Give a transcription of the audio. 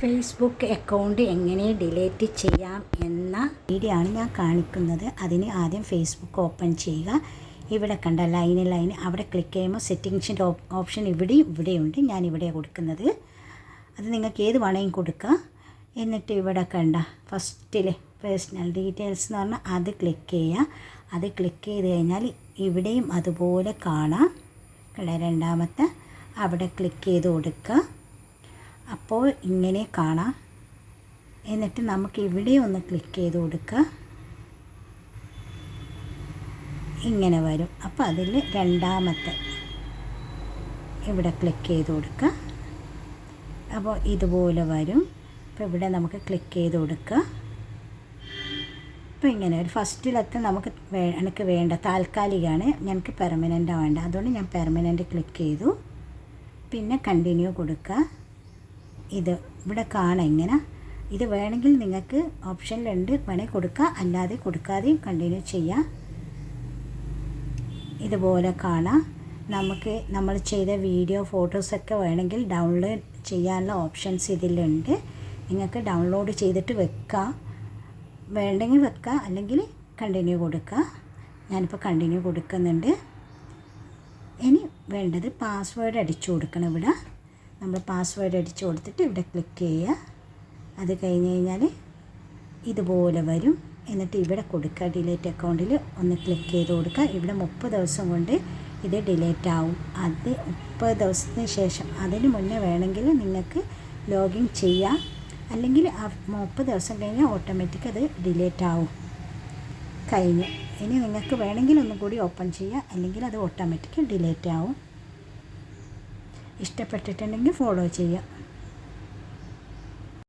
Facebook account എങ്ങനെ delete ചെയ്യാം എന്ന വീഡിയോ ആണ് ഞാൻ കാണിക്കുന്നത്. അതിന് ആദ്യം ഫേസ്ബുക്ക് ഓപ്പൺ ചെയ്യുക. ഇവിടെ കണ്ട ലൈന് ലൈന് അവിടെ ക്ലിക്ക് ചെയ്യുമ്പോൾ സെറ്റിങ്സിന്റെ ഓപ്ഷൻ ഇവിടെയും ഇവിടെയുണ്ട്. ഞാൻ ഇവിടെ കൊടുക്കുന്നത്. അത് നിങ്ങൾക്ക് ഏത് വേണമെങ്കിൽ കൊടുക്കുക എന്നിട്ട് ഇവിടെ കണ്ട ഫസ്റ്റിൽ പേഴ്സണൽ ഡീറ്റെയിൽസ് എന്ന് പറഞ്ഞാൽ അത് ക്ലിക്ക് ചെയ്യുക. അത് ക്ലിക്ക് ചെയ്ത് കഴിഞ്ഞാൽ ഇവിടെയും അതുപോലെ കാണാം. കണ്ട രണ്ടാമത്തെ അവിടെ ക്ലിക്ക് ചെയ്ത് കൊടുക്കുക. അപ്പോൾ ഇങ്ങനെ കാണാം. എന്നിട്ട് നമുക്ക് ഇവിടെ ഒന്ന് ക്ലിക്ക് ചെയ്ത് കൊടുക്കുക ഇങ്ങനെ വരും. അപ്പോൾ അതിൽ രണ്ടാമത്തെ ഇവിടെ ക്ലിക്ക് ചെയ്ത് കൊടുക്കുക അപ്പോൾ ഇതുപോലെ വരും. അപ്പോൾ ഇവിടെ നമുക്ക് ക്ലിക്ക് ചെയ്ത് കൊടുക്കുക അപ്പോൾ ഇങ്ങനെ ഒരു ഫസ്റ്റിലത്തെ നമുക്ക് വേ എനിക്ക് വേണ്ട താൽക്കാലികമാണ് ഞങ്ങൾക്ക് പെർമനന്റാണ് വേണ്ട അതുകൊണ്ട് ഞാൻ പെർമനന്റ് ക്ലിക്ക് ചെയ്തു. പിന്നെ കണ്ടിന്യൂ കൊടുക്കുക ഇത് ഇവിടെ കാണാം ഇങ്ങനെ. ഇത് വേണമെങ്കിൽ നിങ്ങൾക്ക് ഓപ്ഷൻ രണ്ട് വേണമെങ്കിൽ കൊടുക്കുക അല്ലാതെ കൊടുക്കാതെയും കണ്ടിന്യൂ ചെയ്യാം. ഇതുപോലെ കാണാം. നമുക്ക് നമ്മൾ ചെയ്ത വീഡിയോ ഫോട്ടോസൊക്കെ വേണമെങ്കിൽ ഡൗൺലോഡ് ചെയ്യാനുള്ള ഓപ്ഷൻസ് ഇതിലുണ്ട്. നിങ്ങൾക്ക് ഡൗൺലോഡ് ചെയ്തിട്ട് വെക്കാം. വേണ്ടെങ്കിൽ വെക്കുക അല്ലെങ്കിൽ കണ്ടിന്യൂ കൊടുക്കുക ഞാനിപ്പോൾ കണ്ടിന്യൂ കൊടുക്കുന്നുണ്ട്. ഇനി വേണ്ടത് പാസ്വേഡ് അടിച്ചു കൊടുക്കണം ഇവിടെ. നമ്മൾ പാസ്വേഡ് അടിച്ചു കൊടുത്തിട്ട് ഇവിടെ ക്ലിക്ക് ചെയ്യുക. അത് കഴിഞ്ഞ് കഴിഞ്ഞാൽ ഇതുപോലെ വരും. എന്നിട്ട് ഇവിടെ കൊടുക്കുക. ഡിലേറ്റ് അക്കൗണ്ടിൽ ഒന്ന് ക്ലിക്ക് ചെയ്ത് കൊടുക്കുക. ഇവിടെ മുപ്പത് ദിവസം കൊണ്ട് ഇത് ഡിലേറ്റ് ആവും. അത് മുപ്പത് ദിവസത്തിന് ശേഷം അതിന് മുന്നേ വേണമെങ്കിൽ നിങ്ങൾക്ക് ലോഗിൻ ചെയ്യാം. അല്ലെങ്കിൽ ആ മുപ്പത് ദിവസം കഴിഞ്ഞാൽ ഓട്ടോമാറ്റിക് അത് ഡിലേറ്റ് ആവും. കഴിഞ്ഞു. ഇനി നിങ്ങൾക്ക് വേണമെങ്കിൽ ഒന്നും കൂടി ഓപ്പൺ ചെയ്യുക അല്ലെങ്കിൽ അത് ഓട്ടോമാറ്റിക് ഡിലേറ്റ് ആവും. ഇഷ്ടപ്പെട്ടിട്ടുണ്ടെങ്കിൽ ഫോളോ ചെയ്യുക.